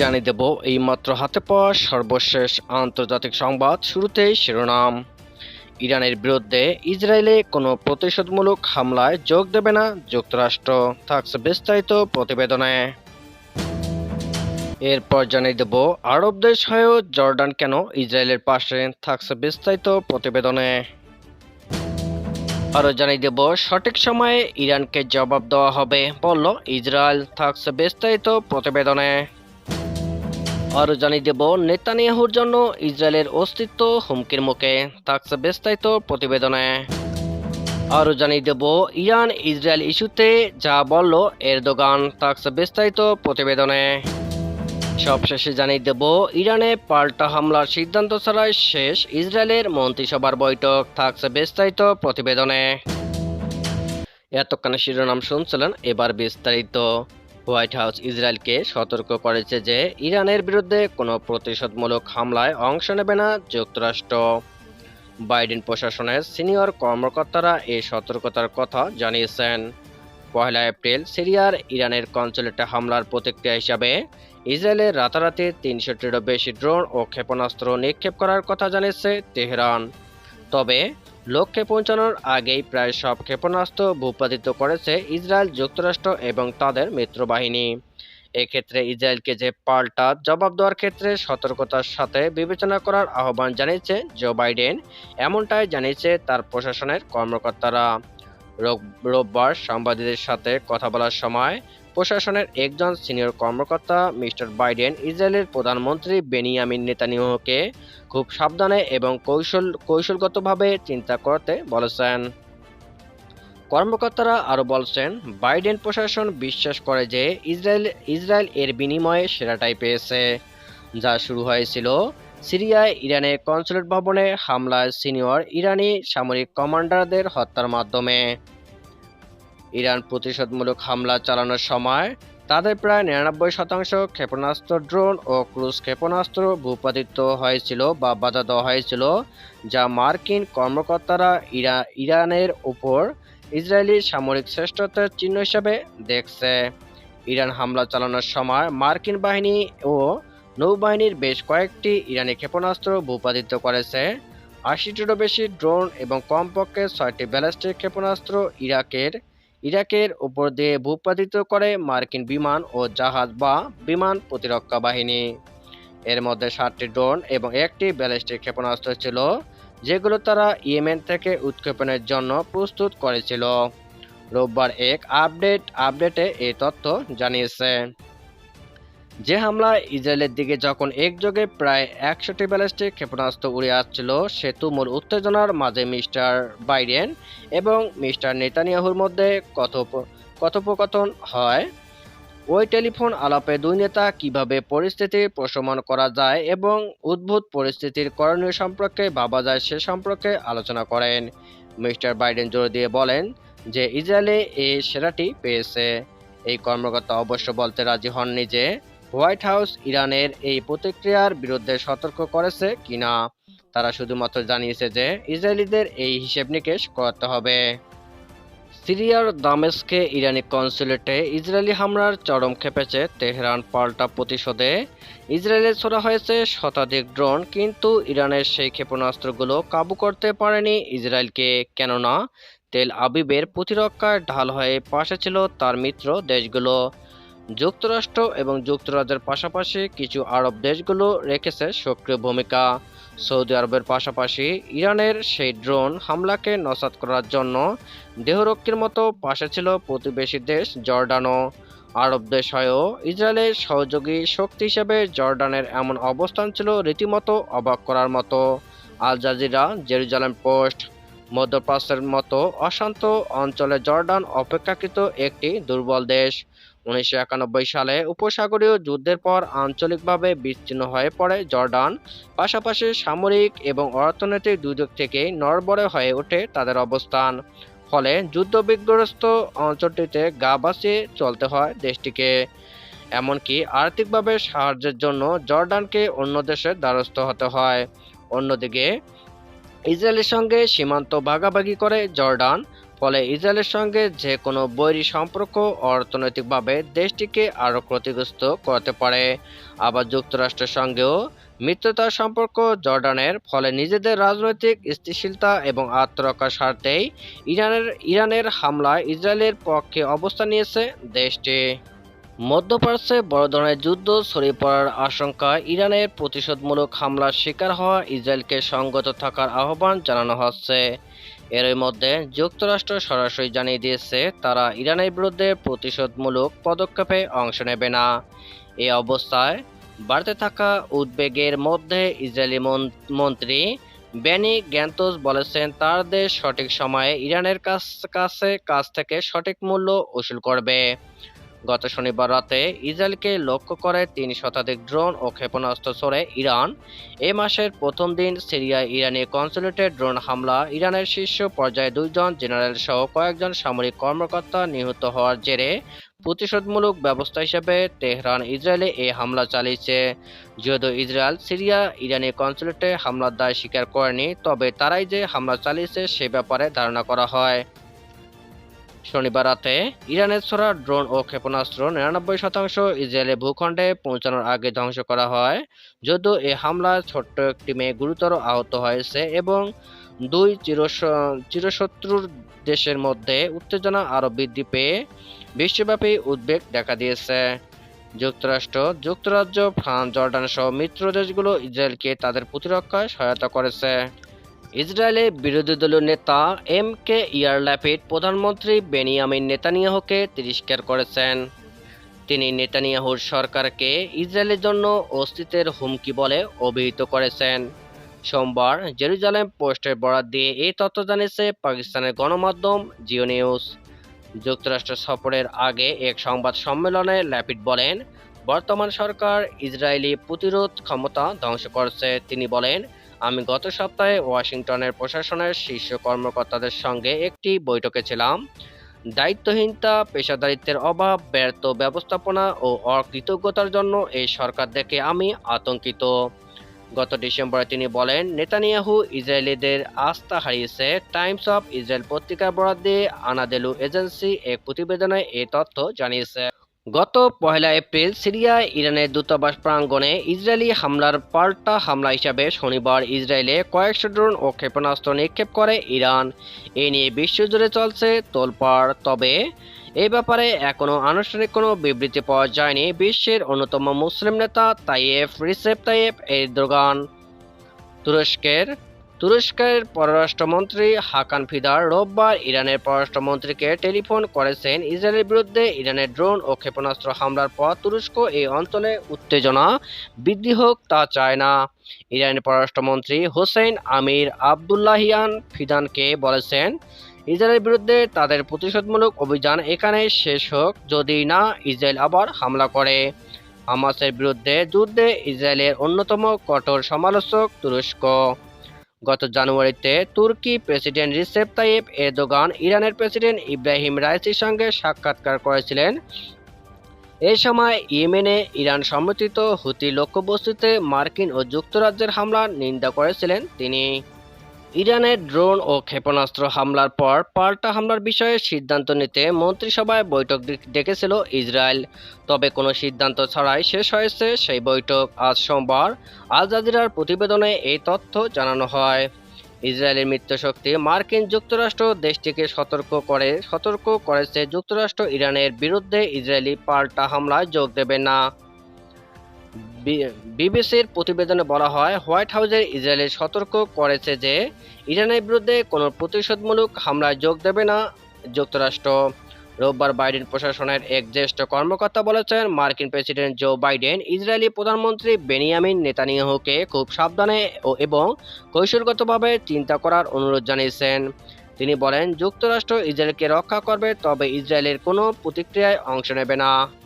জানিয়ে দেব এই মাত্র হাতে পাওয়া সর্বশেষ আন্তর্জাতিক সংবাদ শুরুতেই শিরোনাম। ইরানের বিরুদ্ধে ইসরায়েলে কোনো প্রতিশোধমূলক হামলায় যোগ দেবে না যুক্তরাষ্ট্র, থাকছে বিস্তারিত প্রতিবেদনে। এরপর জানিয়ে দেব আরব দেশ হয়েও জর্ডান কেন ইসরায়েলের পাশে, থাকছে বিস্তারিত প্রতিবেদনে। আরও জানিয়ে দেব, সঠিক সময়ে ইরানকে জবাব দেওয়া হবে, বলল ইসরায়েল, থাকছে বিস্তারিত প্রতিবেদনে। আরও জানিয়ে দেব, নেতানিয়াহুর জন্য ইসরায়েলের অস্তিত্ব হুমকির মুখে। থাকছে বিস্তারিত প্রতিবেদনে। আরও জানিয়ে দেব, ইরান ইসরায়েল ইস্যুতে যা বলল এরদোগান। থাকছে বিস্তারিত প্রতিবেদনে। সবশেষে জানিয়ে দেব, ইরানে পাল্টা হামলার সিদ্ধান্ত ছাড়াই শেষ ইসরায়েলের মন্ত্রিসভার বৈঠক। থাকছে বিস্তারিত প্রতিবেদনে। এতক্ষণে শিরোনাম শুনছিলেন এবার বিস্তারিত। হোয়াইট হাউস ইসরায়েলকে সতর্ক করেছে যে ইরানের বিরুদ্ধে কোনো প্রতিশোধমূলক হামলায় অংশ নেবে না যুক্তরাষ্ট্র। বাইডেন প্রশাসনের সিনিয়র কর্মকর্তারা এই সতর্কতার কথা জানিয়েছেন। পয়লা এপ্রিল সিরিয়ার ইরানের কনসুলেটে হামলার প্রতিক্রিয়া হিসাবে ইসরায়েলের রাতারাতি তিনশোটিরও বেশি ড্রোন ও ক্ষেপণাস্ত্র নিক্ষেপ করার কথা জানিয়েছে তেহরান। তবে লক্ষ্যে পৌঁছানোর আগেই প্রায় সব ক্ষেপণাস্ত্র ভূপাতিত করেছে ইসরায়েল যুক্তরাষ্ট্র এবং তাদের মিত্রবাহিনী। এক্ষেত্রে ইসরায়েলকে যে পাল্টা জবাব দেওয়ার ক্ষেত্রে সতর্কতার সাথে বিবেচনা করার আহ্বান জানিয়েছে জো বাইডেন, এমনটাই জানিয়েছে তার প্রশাসনের কর্মকর্তারা। রোববার সাংবাদিকদের সাথে কথা বলার সময় প্রশাসনের একজন সিনিয়র কর্মকর্তা মিস্টার বাইডেন ইসরায়েলের প্রধানমন্ত্রী বেনিয়ামিন নেতানিয়াহুকে খুব সাবধানে এবং কৌশল কৌশলগতভাবে চিন্তা করতে বলেছেন। কর্মকর্তারা আরও বলছেন, বাইডেন প্রশাসন বিশ্বাস করে যে ইসরায়েল ইসরায়েল এর বিনিময়ে সেরাটাই পেয়েছে। যা শুরু হয়েছিল সিরিয়ায় ইরানের কনসুলেট ভবনে হামলায় সিনিয়র ইরানি সামরিক কমান্ডারদের হত্যার মাধ্যমে। ইরান প্রতিশোধমূলক হামলা চালানোর সময় তাদের প্রায় নিরানব্বই শতাংশ ক্ষেপণাস্ত্র, ড্রোন ও ক্রুজ ক্ষেপণাস্ত্র ভূপাতিত হয়েছিল বা বাধা দেওয়া হয়েছিল, যা মার্কিন কর্মকর্তারা ইরা, ইরানের উপর ইসরায়েলি সামরিক শ্রেষ্ঠত্বের চিহ্ন হিসেবে দেখছে। ইরান হামলা চালানোর সময় মার্কিন বাহিনী ও নৌবাহিনীর বেশ কয়েকটি ইরানি ক্ষেপণাস্ত্র ভূপাতিত করেছে। আশিটিরও বেশি ড্রোন এবং কমপক্ষে ছয়টি ব্যালিস্টিক ক্ষেপণাস্ত্র ইরাকের ইরাকের উপর দিয়ে ভূপাতিত করে মার্কিন বিমান ও জাহাজ বা বিমান প্রতিরক্ষা বাহিনী। এর মধ্যে সাতটি ড্রোন এবং একটি ব্যালিস্টিক ক্ষেপণাস্ত্র ছিল, যেগুলো তারা ইয়েমেন থেকে উৎক্ষেপণের জন্য প্রস্তুত করেছিল। রোববার এক আপডেট, আপডেটে এই তথ্য জানিয়েছে। যে হামলায় ইসরায়েলের দিকে যখন একযোগে প্রায় একশোটি ব্যালিস্টিক ক্ষেপণাস্ত্র উড়ে আসছিল সে তুমুল উত্তেজনার মাঝে মিস্টার বাইডেন এবং মিস্টার নেতানিয়াহুর মধ্যে কথোপ, কথোপকথন হয়। ওই টেলিফোন আলাপে দুই নেতা কীভাবে পরিস্থিতি প্রশমন করা যায় এবং উদ্ভূত পরিস্থিতির করণীয় সম্পর্কে ভাবা যায় সে সম্পর্কে আলোচনা করেন। মিস্টার বাইডেন জোর দিয়ে বলেন যে, ইসরায়েলে এই সেরাটি পেয়েছে। এই কর্মকর্তা অবশ্য বলতে রাজি হননি যে হোয়াইট হাউস ইরানের এই প্রতিক্রিয়ার বিরুদ্ধে সতর্ক করেছে কিনা, তারা শুধুমাত্র জানিয়েছে যে ইসরায়েলিদের এই হিসেব নিকেশ করতে হবে। সিরিয়ার দামেস্কে ইরানি কনসুলেটে ইসরায়েলি হামলার চরম খেপেছে তেহরান পাল্টা প্রতিশোধে। ইসরায়েলে ছোড়া হয়েছে শতাধিক ড্রোন, কিন্তু ইরানের সেই ক্ষেপণাস্ত্রগুলো কাবু করতে পারেনি ইসরায়েলকে। কেননা তেল আবিবের প্রতিরক্ষায় ঢাল হয়ে পাশে ছিল তার মিত্র দেশগুলো। যুক্তরাষ্ট্র এবং যুক্তরাজ্যের পাশাপাশি কিছু আরব দেশগুলো রেখেছে সক্রিয় ভূমিকা। সৌদি আরবের পাশাপাশি ইরানের সেই ড্রোন হামলাকে নসাত করার জন্য দেহরক্ষীর মতো পাশে ছিল প্রতিবেশী দেশ জর্ডানও। আরব দেশ হয়েও ইসরায়েলের সহযোগী শক্তি হিসেবে জর্ডানের এমন অবস্থান ছিল রীতিমতো অবাক করার মতো। আল জাজিরা, জেরুজালেম পোস্ট, মধ্যপ্রাচ্যের মতো অশান্ত অঞ্চলে জর্ডান অপেক্ষাকৃত একটি দুর্বল দেশ। উনিশশো একানব্বই সালে উপসাগরীয় যুদ্ধের পর আঞ্চলিকভাবে বিচ্ছিন্ন হয়ে পড়ে জর্ডান। পাশাপাশি সামরিক এবং অর্থনৈতিক দুই দিক থেকেই নড়বড়ে হয়ে ওঠে তাদের অবস্থান। ফলে যুদ্ধবিগ্রস্ত অঞ্চলটিতে গা বাঁচিয়ে চলতে হয় দেশটিকে। এমনকি আর্থিকভাবে সাহায্যের জন্য জর্ডানকে অন্য দেশের দ্বারস্থ হতে হয়। অন্যদিকে ইসরায়েলের সঙ্গে সীমান্ত ভাগাভাগি করে জর্ডান। ফলে ইসরায়েলের সঙ্গে যে কোনো বৈরী সম্পর্ক অর্থনৈতিকভাবে দেশটিকে আরও ক্ষতিগ্রস্ত করতে পারে। আবার যুক্তরাষ্ট্রের সঙ্গেও মিত্রতার সম্পর্ক জর্ডানের ফলে নিজেদের রাজনৈতিক স্থিতিশীলতা এবং আত্মরক্ষার স্বার্থেই ইরানের ইরানের হামলায় ইসরায়েলের পক্ষে অবস্থান নিয়েছে দেশটি। মধ্যপ্রাচ্যে বড় ধরনের যুদ্ধ ছড়িয়ে পড়ার আশঙ্কায় ইরানের প্রতিশোধমূলক হামলার শিকার হওয়া ইসরায়েলকে সঙ্গত থাকার আহ্বান জানানো হচ্ছে। এরই মধ্যে যুক্তরাষ্ট্র সরাসরি জানিয়ে দিয়েছে, তারা ইরানের বিরুদ্ধে প্রতিশোধমূলক পদক্ষেপে অংশ নেবে না। এ অবস্থায় বাড়তে থাকা উদ্বেগের মধ্যে ইসরায়েলি মন- মন্ত্রী বেনি গ্যান্তোস বলেছেন, তার দেশ সঠিক সময়ে ইরানের কাছ, কাছে, কাছ থেকে সঠিক মূল্য উসুল করবে। গত শনিবার রাতে ইসরায়েলকে লক্ষ্য করে তিন শতাধিক ড্রোন ও ক্ষেপণাস্ত্র ছড়ে ইরান। এ মাসের প্রথম দিন সিরিয়ায় ইরানি কনসুলেটে ড্রোন হামলা, ইরানের শীর্ষ পর্যায়ে দুইজন জেনারেল সহ কয়েকজন সামরিক কর্মকর্তা নিহত হওয়ার জেরে প্রতিশোধমূলক ব্যবস্থা হিসেবে তেহরান, ইসরায়েলে এই হামলা চালিয়েছে। যদিও ইসরায়েল সিরিয়া ইরানি কনসুলেটে হামলার দায় স্বীকার করেনি, তবে তারাই যে হামলা চালিয়েছে সে ব্যাপারে ধারণা করা হয়। শনিবার রাতে ইরানের ছোড়া ড্রোন ও ক্ষেপণাস্ত্র নিরানব্বই শতাংশ ইসরায়েলের ভূখণ্ডে পৌঁছানোর আগে ধ্বংস করা হয়, যদিও এই হামলায় ছোট্ট একটি মেয়ে গুরুতর আহত হয়েছে এবং দুই চিরশত্রুর দেশের মধ্যে উত্তেজনা আরও বৃদ্ধি পেয়ে বিশ্বব্যাপী উদ্বেগ দেখা দিয়েছে। যুক্তরাষ্ট্র, যুক্তরাজ্য, ফ্রান্স, জর্ডান সহ মিত্র দেশগুলো ইসরায়েলকে তাদের প্রতিরক্ষায় সহায়তা করেছে। ইসরায়েলের বিরোধী দলীয় নেতা এম কে ইয়ার ল্যাপিড প্রধানমন্ত্রী বেনিয়ামিন নেতানিয়াহুকে তিরস্কার করেছেন। তিনি নেতানিয়াহুর সরকারকে ইসরায়েলের জন্য অস্তিত্বের হুমকি বলে অভিহিত করেছেন। সোমবার জেরুজালেম পোস্টের বরাত দিয়ে এই তথ্য জানিয়েছে পাকিস্তানের গণমাধ্যম জিও নিউজ যুক্তরাষ্ট্র সফরের আগে এক সংবাদ সম্মেলনে ল্যাপিড বলেন, বর্তমান সরকার ইসরায়েলি প্রতিরোধ ক্ষমতা ধ্বংস করছে। তিনি বলেন আমি গত সপ্তাহে ওয়াশিংটনের প্রশাসনের শীর্ষ কর্মকর্তাদের সঙ্গে একটি বৈঠকে ছিলাম। দায়িত্বহীনতা, পেশাদারিত্বের অভাব, ব্যর্থ ব্যবস্থাপনা ও অকৃতজ্ঞতার জন্য এই সরকার দেখে আমি আতঙ্কিত। গত ডিসেম্বরে তিনি বলেন, নেতানিয়াহু ইসরায়েলিদের আস্থা হারিয়েছে। টাইমস অফ ইসরায়েল পত্রিকার বরাদ্দে আনাদেলু এজেন্সি এক প্রতিবেদনে এই তথ্য জানিয়েছে। গত পহেলা এপ্রিল সিরিয়ায় ইরানের দূতাবাস প্রাঙ্গণে ইসরায়েলি হামলার পাল্টা হামলা হিসাবে শনিবার ইসরায়েলে কয়েকশো ড্রোন ও ক্ষেপণাস্ত্র নিক্ষেপ করে ইরান। এ নিয়ে বিশ্বজুড়ে চলছে তোলপাড়। তবে এ ব্যাপারে এখনও আনুষ্ঠানিক কোনো বিবৃতি পাওয়া যায়নি বিশ্বের অন্যতম মুসলিম নেতা তাইয়েফ, রিসেপ তাইয়েফ এরদোগান। তুরস্কের তুরস্কের পররাষ্ট্রমন্ত্রী হাকান ফিদার রোববার ইরানের পররাষ্ট্রমন্ত্রীকে টেলিফোন করেছেন ইসরায়েলের বিরুদ্ধে ইরানের ড্রোন ও ক্ষেপণাস্ত্র হামলার পর তুরস্ক এই অঞ্চলে উত্তেজনা বৃদ্ধি হোক তা চায় না। ইরানের পররাষ্ট্রমন্ত্রী হোসেন আমির আবদুল্লাহিয়ান ফিদানকে বলেছেন, ইসরায়েলের বিরুদ্ধে তাদের প্রতিশোধমূলক অভিযান এখানে শেষ হোক, যদি না ইসরায়েল আবার হামলা করে। হামাসের বিরুদ্ধে যুদ্ধে ইসরায়েলের অন্যতম কঠোর সমালোচক তুরস্ক। গত জানুয়ারিতে তুর্কি প্রেসিডেন্ট রিসেপ তাইয়েব এরদোগান ইরানের প্রেসিডেন্ট ইব্রাহিম রাইসির সঙ্গে সাক্ষাৎকার করেছিলেন। এ সময় ইয়েমেনে ইরান সমর্থিত হুতি লক্ষ্যবস্তুতে মার্কিন ও যুক্তরাজ্যের হামলার নিন্দা করেছিলেন তিনি। ইরানের ড্রোন ও ক্ষেপণাস্ত্র হামলার পর পাল্টা হামলার বিষয়ে সিদ্ধান্ত নিতে মন্ত্রিসভায় বৈঠক ডেকেছিল ইসরায়েল। তবে কোনো সিদ্ধান্ত ছাড়াই শেষ হয়েছে সেই বৈঠক। আজ সোমবার আল জাজিরার প্রতিবেদনে এই তথ্য জানানো হয়। ইসরায়েলের মিত্রশক্তি মার্কিন যুক্তরাষ্ট্র দেশটিকে সতর্ক করে, সতর্ক করেছে যুক্তরাষ্ট্র ইরানের বিরুদ্ধে ইসরায়েলি পাল্টা হামলায় যোগ দেবে না। বিবিসির প্রতিবেদনে বলা হয়, হোয়াইট হাউসের ইসরায়েল সতর্ক করেছে যে, ইরানের বিরুদ্ধে কোনো প্রতিশোধমূলক হামলায় যোগ দেবে না যুক্তরাষ্ট্র। রোববার বাইডেন প্রশাসনের এক জ্যেষ্ঠ কর্মকর্তা বলেছেন, মার্কিন প্রেসিডেন্ট জো বাইডেন ইসরায়েলি প্রধানমন্ত্রী বেনিয়ামিন নেতানিয়াহুকে খুব সাবধানে ও এবং কৌশলগতভাবে চিন্তা করার অনুরোধ জানিয়েছেন। তিনি বলেন, যুক্তরাষ্ট্র ইসরায়েলকে রক্ষা করবে, তবে ইসরায়েলের কোনো প্রতিক্রিয়ায় অংশ নেবে না।